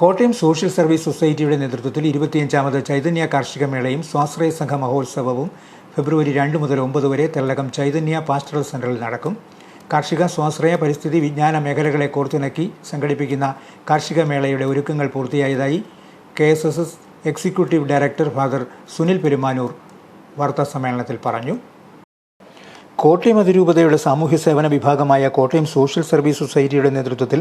Kottayam social service സൊസൈറ്റിയുടെ നേതൃത്വത്തിൽ ഇരുപത്തിയഞ്ചാമത് ചൈതന്യ കാർഷിക മേളയും സ്വാശ്രയ സംഘ മഹോത്സവവും ഫെബ്രുവരി രണ്ട് മുതൽ ഒമ്പത് വരെ തെള്ളകം ചൈതന്യ പാസ്റ്ററൽ സെന്ററിൽ നടക്കും. കാർഷിക സ്വാശ്രയ പരിസ്ഥിതി വിജ്ഞാന മേഖലകളെ കോർത്തിണക്കി സംഘടിപ്പിക്കുന്ന കാർഷിക മേളയുടെ ഒരുക്കങ്ങൾ പൂർത്തിയായതായി K S S S executive director Father Sunil Perumanoor വാർത്താസമ്മേളനത്തിൽ പറഞ്ഞു. കോട്ടയം അതിരൂപതയുടെ സാമൂഹ്യ സേവന വിഭാഗമായ കോട്ടയം സോഷ്യൽ സർവീസ് സൊസൈറ്റിയുടെ നേതൃത്വത്തിൽ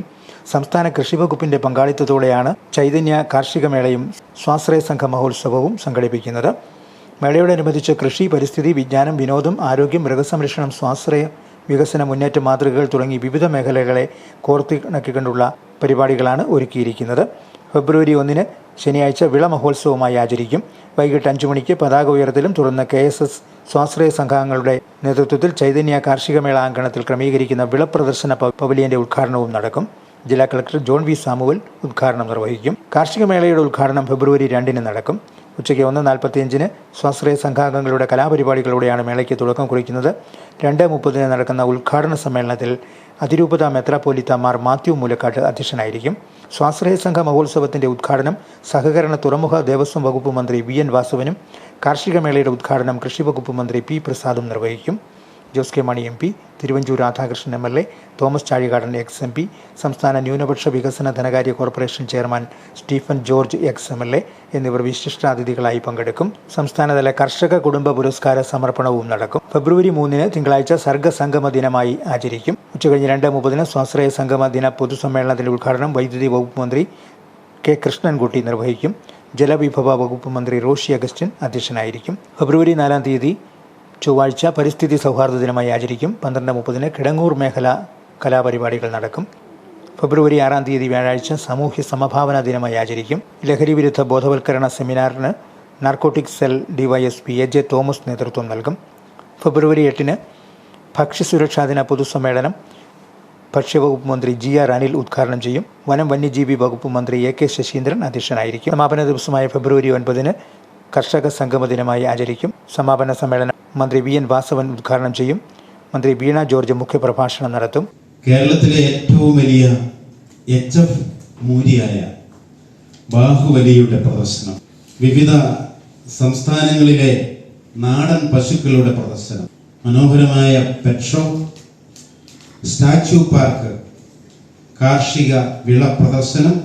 സംസ്ഥാന കൃഷി വകുപ്പിന്റെ പങ്കാളിത്തത്തോടെയാണ് ചൈതന്യ കാർഷിക മേളയും സ്വാശ്രയ സംഘ മഹോത്സവവും സംഘടിപ്പിക്കുന്നത്. മേളയോടനുബന്ധിച്ച് കൃഷി പരിസ്ഥിതി വിജ്ഞാനം വിനോദം ആരോഗ്യം മൃഗസംരക്ഷണം സ്വാശ്രയ വികസന മുന്നേറ്റ മാതൃകകൾ തുടങ്ങി വിവിധ മേഖലകളെ കോർത്തിണക്കിക്കൊണ്ടുള്ള പരിപാടികളാണ് ഒരുക്കിയിരിക്കുന്നത്. ഫെബ്രുവരി ഒന്നിന് ശനിയാഴ്ച വിള മഹോത്സവമായി ആചരിക്കും. വൈകിട്ട് അഞ്ചു മണിക്ക് പതാക ഉയർത്തലും തുടർന്ന് കെ എസ് എസ് സ്വാശ്രയ സംഘങ്ങളുടെ നേതൃത്വത്തിൽ ചൈതന്യ കാർഷിക മേള അങ്കണത്തിൽ ക്രമീകരിക്കുന്ന വിളപ്രദർശന പവലിയന്റെ ഉദ്ഘാടനവും നടക്കും. ജില്ലാ കളക്ടർ ജോൺ വി സാമുവൽ ഉദ്ഘാടനം നിർവഹിക്കും. കാർഷിക മേളയുടെ ഉദ്ഘാടനം ഫെബ്രുവരി രണ്ടിന് നടക്കും. ഉച്ചയ്ക്ക് ഒന്ന് നാൽപ്പത്തിയഞ്ചിന് സ്വാശ്രയ സംഘാംഗങ്ങളുടെ കലാപരിപാടികളോടെയാണ് മേളയ്ക്ക് തുടക്കം കുറിക്കുന്നത്. രണ്ട് മുപ്പതിന് നടക്കുന്ന ഉദ്ഘാടന സമ്മേളനത്തിൽ അതിരൂപത മെത്രാപ്പോലിത്ത മാർ മാത്യു മൂലക്കാട്ട് അധ്യക്ഷനായിരിക്കും. സ്വാശ്രയ സംഘ മഹോത്സവത്തിന്റെ ഉദ്ഘാടനം സഹകരണ തുറമുഖ ദേവസ്വം വകുപ്പ് മന്ത്രി വി എൻ വാസുവിനും കാർഷിക മേളയുടെ ഉദ്ഘാടനം കൃഷി വകുപ്പ് മന്ത്രി പി പ്രസാദും നിർവഹിക്കും. Jose K Mani M P Thiruvanchoor Radhakrishnan M L A Thomas Chazhikadan ex M P സംസ്ഥാന ന്യൂനപക്ഷ വികസന ധനകാര്യ corporation chairman Stephen George ex M L A എന്നിവർ വിശിഷ്ടാതിഥികളായി പങ്കെടുക്കും. സംസ്ഥാനതല കർഷക കുടുംബ പുരസ്കാര സമർപ്പണവും നടക്കും. ഫെബ്രുവരി മൂന്നിന് തിങ്കളാഴ്ച സർഗസംഗമ ദിനമായി ആചരിക്കും. ഉച്ചകഴിഞ്ഞ് രണ്ട് മുപ്പതിന് സ്വാശ്രയ സംഗമ ദിന പൊതുസമ്മേളനത്തിന്റെ ഉദ്ഘാടനം വൈദ്യുതി വകുപ്പ് മന്ത്രി കെ കൃഷ്ണൻകുട്ടി നിർവഹിക്കും. ജലവിഭവ വകുപ്പ് മന്ത്രി റോഷി അഗസ്റ്റിൻ അധ്യക്ഷനായിരിക്കും. ഫെബ്രുവരി നാലാം തീയതി ചൊവ്വാഴ്ച പരിസ്ഥിതി സൗഹാർദ്ദ ദിനമായി ആചരിക്കും. പന്ത്രണ്ട് മുപ്പതിന് കിടങ്ങൂർ മേഖല കലാപരിപാടികൾ നടക്കും. ഫെബ്രുവരി ആറാം തീയതി വ്യാഴാഴ്ച സാമൂഹ്യ സമഭാവന ദിനമായി ആചരിക്കും. ലഹരി വിരുദ്ധ ബോധവൽക്കരണ സെമിനാറിന് narcotic cell DYSP A J Thomas നേതൃത്വം നൽകും. ഫെബ്രുവരി എട്ടിന് ഭക്ഷ്യസുരക്ഷാ ദിന പൊതുസമ്മേളനം ഭക്ഷ്യവകുപ്പ് മന്ത്രി ജി ആർ അനിൽ ഉദ്ഘാടനം ചെയ്യും. വനം വന്യജീവി വകുപ്പ് മന്ത്രി എ കെ ശശീന്ദ്രൻ അധ്യക്ഷനായിരിക്കും. സമാപന ദിവസമായ ഫെബ്രുവരി ഒൻപതിന് കർഷക സംഗമ ദിനമായി ആചരിക്കും. സമാപന സമ്മേളനം മന്ത്രി വി എൻ വാസവൻ ഉദ്ഘാടനം ചെയ്യും. മന്ത്രി വീണ ജോർജ് മുഖ്യപ്രഭാഷണം നടത്തും. കേരളത്തിലെ ഏറ്റവും വലിയ എച്ച് എഫ് മൂരിയായ ബാഹുബലിയുടെ പ്രദർശനം വിവിധ സംസ്ഥാനങ്ങളിലെ നാടൻ പശുക്കളുടെ പ്രദർശനം മനോഹരമായ പെട്രോ സ്റ്റാച്യു പാർക്ക് കാർഷിക വിള പ്രദർശനം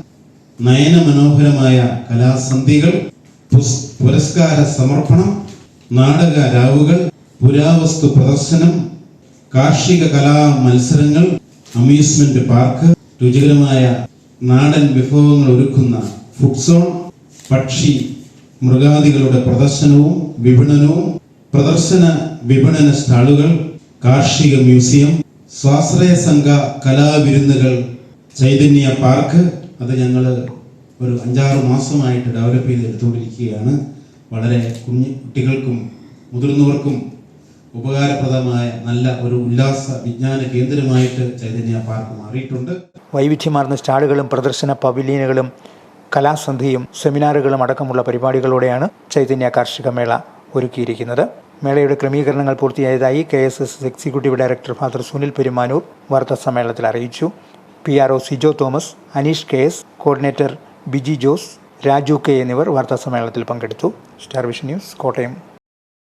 നയനമനോഹരമായ കലാസന്ധികൾ പുരസ്കാര സമർപ്പണം നാടക രാവുകൾ പുരാവസ്തു പ്രദർശനം കാർഷിക കലാ മത്സരങ്ങൾ അമ്യൂസ്മെന്റ് പാർക്ക് രുചികരമായ നാടൻ വിഭവങ്ങൾ ഒരുക്കുന്ന ഫുഡ് സോൺ പക്ഷി മൃഗാദികളുടെ പ്രദർശനവും വിപണനവും പ്രദർശന വിപണന സ്റ്റാളുകൾ കാർഷിക മ്യൂസിയം സ്വാശ്രയ സംഘ കലാവിരുന്നുകൾ ചൈതന്യ പാർക്ക് അത് ഞങ്ങൾ ഒരു അഞ്ചാറ് മാസമായിട്ട് ഡെവലപ്പ് ചെയ്തെടുത്തുകൊണ്ടിരിക്കുകയാണ്. വളരെ കുഞ്ഞു കുട്ടികൾക്കും മുതിർന്നവർക്കും ഉപകാരപ്രദമായ നല്ല ഒരു ഉല്ലാസ വിജ്ഞാന കേന്ദ്രമായിട്ട് ചൈതന്യ പാർക്ക് മാറിയിട്ടുണ്ട്. വൈവിധ്യമാർന്ന സ്റ്റാളുകളും പ്രദർശന പവിലിയനുകളും കലാസന്ധിയും സെമിനാറുകളും അടക്കമുള്ള പരിപാടികളോടെയാണ് ചൈതന്യ കാർഷിക മേള ഒരുക്കിയിരിക്കുന്നത്. മേളയുടെ ക്രമീകരണങ്ങൾ പൂർത്തിയായതായി K S S executive director Father Sunil Perumanoor വാർത്താ സമ്മേളനത്തിൽ അറിയിച്ചു. P R O Sijo Thomas Aneesh K S coordinator Biji Jose Raju K എന്നിവർ വാർത്താസമ്മേളനത്തിൽ പങ്കെടുത്തു. Star Vision News Kottayam.